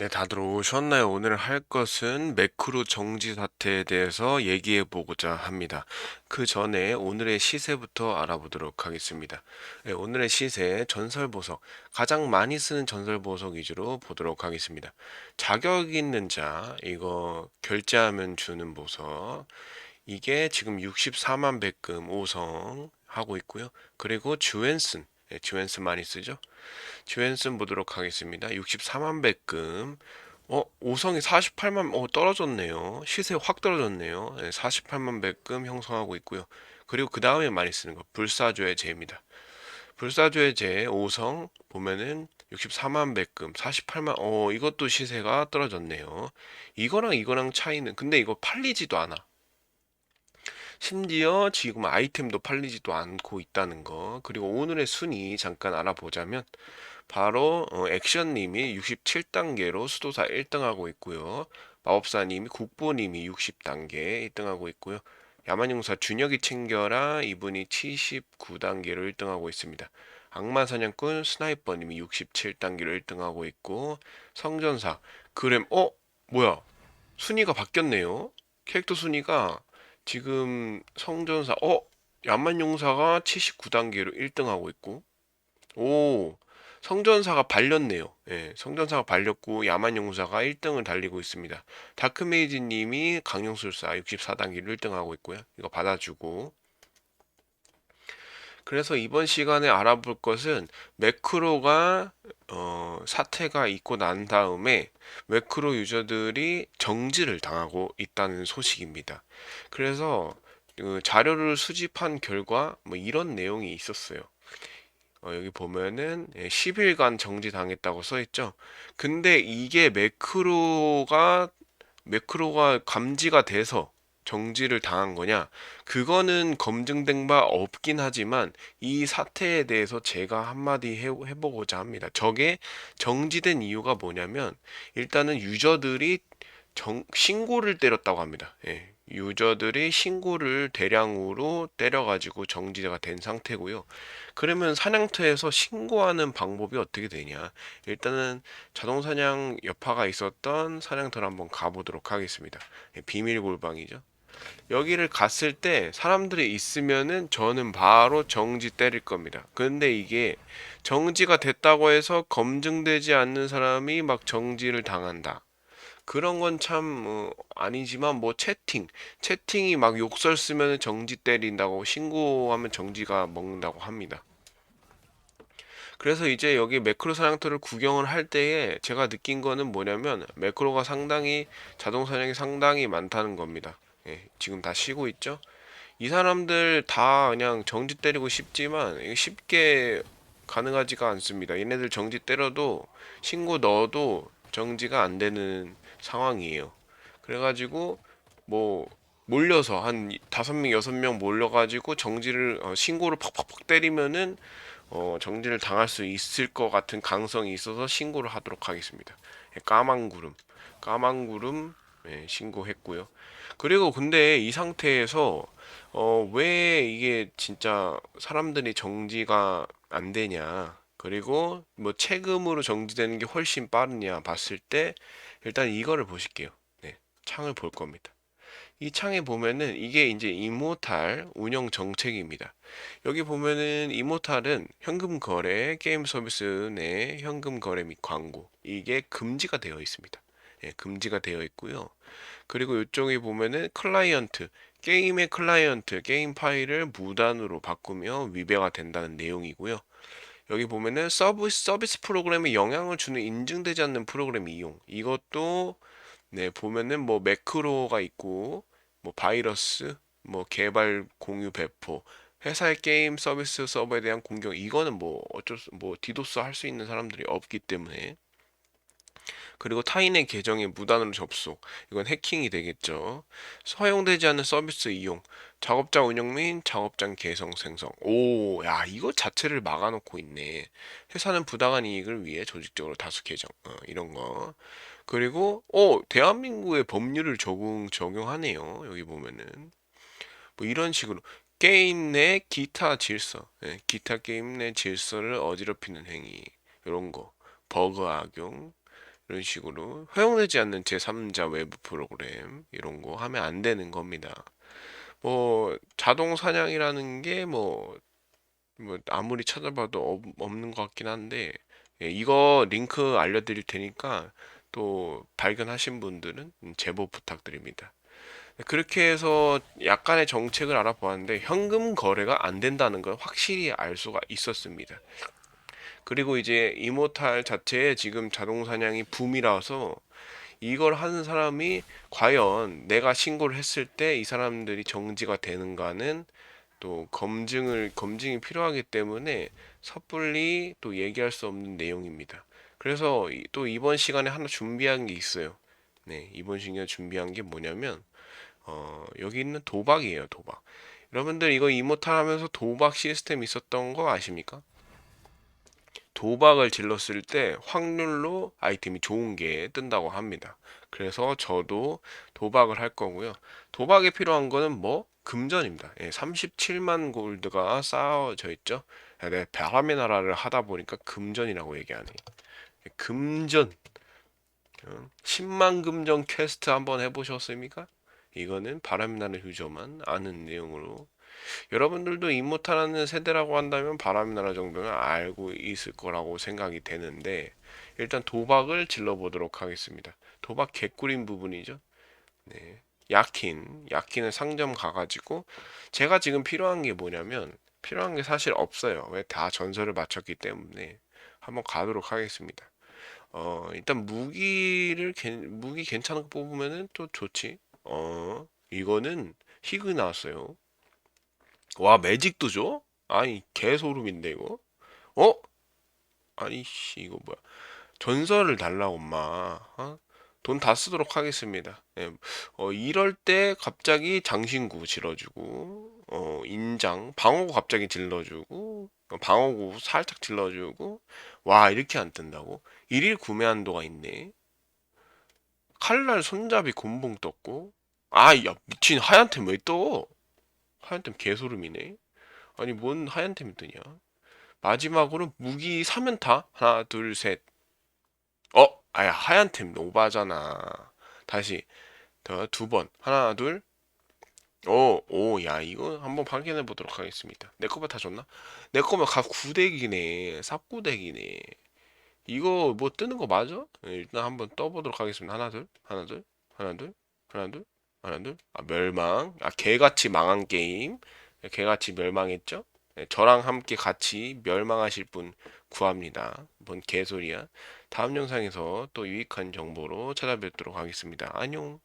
네, 다들 오셨나요? 오늘 할 것은 매크로 정지 사태에 대해서 얘기해 보고자 합니다. 그 전에 오늘의 시세부터 알아보도록 하겠습니다. 네, 오늘의 시세 전설 보석 가장 많이 쓰는 전설 보석 위주로 보도록 하겠습니다. 자격 있는 자 이거 결제하면 주는 보석 이게 지금 64만 백금 5성 하고 있고요. 그리고 주엔슨 네, 주엔슨 많이 쓰죠? 주엔슨 보도록 하겠습니다. 64만 백금. 어, 오성이 48만, 어, 떨어졌네요. 시세 확 떨어졌네요. 네, 48만 백금 형성하고 있고요. 그리고 그 다음에 많이 쓰는 거, 불사조의 제입니다. 불사조의 제 5성 보면은 64만 백금, 48만, 어, 이것도 시세가 떨어졌네요. 이거랑 이거랑 차이는, 근데 이거 팔리지도 않아. 심지어 지금 아이템도 팔리지도 않고 있다는 거. 그리고 오늘의 순위 잠깐 알아보자면, 바로 어, 액션님이 67단계로 수도사 1등하고 있고요. 마법사님이 국보님이 60단계 1등하고 있고요. 야만용사 준혁이 챙겨라 이분이 79단계로 1등하고 있습니다. 악마사냥꾼 스나이퍼님이 67단계로 1등하고 있고 성전사 그램 어 뭐야 순위가 바뀌었네요. 캐릭터 순위가 지금 성전사 어 야만용사가 79단계로 1등하고 있고 오 성전사가 발렸네요. 예, 성전사가 발렸고 야만용사가 1등을 달리고 있습니다. 다크메이지님이 강용술사 64단계를 1등하고 있고요. 이거 받아주고 그래서 이번 시간에 알아볼 것은 매크로가 어, 사태가 있고 난 다음에 매크로 유저들이 정지를 당하고 있다는 소식입니다. 그래서 그 자료를 수집한 결과 뭐 이런 내용이 있었어요. 어, 여기 보면은 10일간 정지당했다고 써 있죠. 근데 이게 매크로가 매크로가 감지가 돼서 정지를 당한 거냐? 그거는 검증된 바 없긴 하지만 이 사태에 대해서 제가 한마디 해, 해보고자 합니다. 저게 정지된 이유가 뭐냐면 일단은 유저들이 정, 신고를 때렸다고 합니다. 예, 유저들이 신고를 대량으로 때려가지고 정지가 된 상태고요. 그러면 사냥터에서 신고하는 방법이 어떻게 되냐? 일단은 자동 사냥 여파가 있었던 사냥터를 한번 가보도록 하겠습니다. 예, 비밀 골방이죠. 여기를 갔을 때 사람들이 있으면은 저는 바로 정지 때릴 겁니다. 근데 이게 정지가 됐다고 해서 검증되지 않는 사람이 막 정지를 당한다. 그런 건참 어, 아니지만 뭐 채팅 채팅이 막 욕설 쓰면 정지 때린다고 신고하면 정지가 먹는다고 합니다. 그래서 이제 여기 매크로 사냥터를 구경을 할 때에 제가 느낀 거는 뭐냐면 매크로가 상당히 자동 사냥이 상당히 많다는 겁니다. 예, 지금 다 쉬고 있죠? 이 사람들 다 그냥 정지 때리고 싶지만 쉽게 가능하지가 않습니다. 얘네들 정지 때려도 신고 넣어도 정지가 안 되는 상황이에요. 그래가지고 뭐 몰려서 한 다섯 명 여섯 명 몰려가지고 정지를 어, 신고를 팍팍팍 때리면은 어, 정지를 당할 수 있을 것 같은 가능성이 있어서 신고를 하도록 하겠습니다. 예, 까만 구름, 까만 구름 예, 신고했고요. 그리고 근데 이 상태에서 어, 왜 이게 진짜 사람들이 정지가 안 되냐? 그리고 뭐 세금으로 정지되는 게 훨씬 빠르냐 봤을 때 일단 이거를 보실게요. 네, 창을 볼 겁니다. 이 창에 보면은 이게 이제 이모탈 운영 정책입니다. 여기 보면은 이모탈은 현금 거래, 게임 서비스 내 현금 거래 및 광고 이게 금지가 되어 있습니다. 예, 금지가 되어 있고요. 그리고 이쪽에 보면은 클라이언트, 게임의 클라이언트, 게임 파일을 무단으로 바꾸며 위배가 된다는 내용이고요. 여기 보면은 서비스, 서비스 프로그램에 영향을 주는 인증되지 않는 프로그램 이용. 이것도 네, 보면은 뭐 매크로가 있고 뭐 바이러스, 뭐 개발 공유 배포, 회사의 게임 서비스 서버에 대한 공격 이거는 뭐 어쩔 수 뭐 디도스 할 수 있는 사람들이 없기 때문에 그리고 타인의 계정에 무단으로 접속. 이건 해킹이 되겠죠. 허용되지 않는 서비스 이용. 작업자 운영 및 작업장 개성 생성. 오, 야, 이거 자체를 막아놓고 있네. 회사는 부당한 이익을 위해 조직적으로 다수 개정. 어, 이런 거. 그리고, 오, 대한민국의 법률을 적용, 적용하네요. 여기 보면은. 뭐 이런 식으로. 게임 내 기타 질서. 예, 기타 게임 내 질서를 어지럽히는 행위. 이런 거. 버그 악용. 이런 식으로 허용되지 않는 제3자 외부 프로그램 이런 거 하면 안 되는 겁니다. 뭐 자동 사냥이라는 게뭐 뭐 아무리 찾아봐도 없- 없는 것 같긴 한데 예, 이거 링크 알려드릴 테니까 또 발견하신 분들은 제보 부탁드립니다. 그렇게 해서 약간의 정책을 알아보았는데 현금 거래가 안 된다는 걸 확실히 알 수가 있었습니다. 그리고 이제 이모탈 자체에 지금 자동 사냥이 붐이라서 이걸 하는 사람이 과연 내가 신고를 했을 때 이 사람들이 정지가 되는가는 또 검증을 검증이 필요하기 때문에 섣불리 또 얘기할 수 없는 내용입니다. 그래서 이- 또 이번 시간에 하나 준비한 게 있어요. 네, 이번 시간에 준비한 게 뭐냐면 어, 여기 있는 도박이에요, 도박. 여러분들 이거 이모탈 하면서 도박 시스템 있었던 거 아십니까? 도박을 질렀을 때 확률로 아이템이 좋은 게 뜬다고 합니다. 그래서 저도 도박을 할 거고요. 도박에 필요한 거는 뭐? 금전입니다. 예, 37만 골드가 쌓여져 있죠. 야, 내가 바람의 나라를 하다 보니까 금전이라고 얘기하네. 금전. 어, 10만 금전 퀘스트 한번 해보셨습니까? 이거는 바람의 나라 유저만 아는 내용으로 여러분들도 이모탈하는 세대라고 한다면 바람의 나라 정도는 알고 있을 거라고 생각이 되는데 일단 도박을 질러보도록 하겠습니다. 도박 개꿀인 부분이죠. 네. 야킨, 야킨을 상점 가가지고 제가 지금 필요한 게 뭐냐면 필요한 게 사실 없어요. 왜 다 전설을 맞췄기 때문에 한번 가도록 하겠습니다. 어, 일단 무기를 괜- 무기 괜찮은 거 뽑으면은 또 좋지. 어, 이거는 희극이 나왔어요. 와, 매직도 줘? 아니, 개소름인데, 이거? 어? 아니, 씨, 이거 뭐야. 전설을 달라고, 엄마. 어? 돈다 쓰도록 하겠습니다. 예, 어, 이럴 때 갑자기 장신구 질러주고, 어, 인장, 방어구 갑자기 질러주고, 어, 방어구 살짝 질러주고, 와, 이렇게 안 뜬다고? 일일 구매 한도가 있네. 칼날 손잡이 곤봉 떴고, 아, 야, 미친 하얀 템 왜 떠? 하얀 템 개소름이네. 아니 뭔 하얀 템이 뜨냐? 마지막으로 무기 사면 타? 하나 둘 셋. 어? 아야 하얀 템 오바잖아. 다시 더두 번. 하나 둘. 오, 오, 야 이거 한번 확인해 보도록 하겠습니다. 내 거만 다 줬나? 내 거면 가 구덱이네. 삽구덱이네. 이거 뭐 뜨는 거 맞아? 네, 일단 한번 떠보도록 하겠습니다. 하나 둘, 하나 둘, 하나 둘, 하나 둘, 하나 둘. 아 멸망. 아 개같이 망한 게임. 개같이 멸망했죠? 네, 저랑 함께 같이 멸망하실 분 구합니다. 뭔 개소리야. 다음 영상에서 또 유익한 정보로 찾아뵙도록 하겠습니다. 안녕.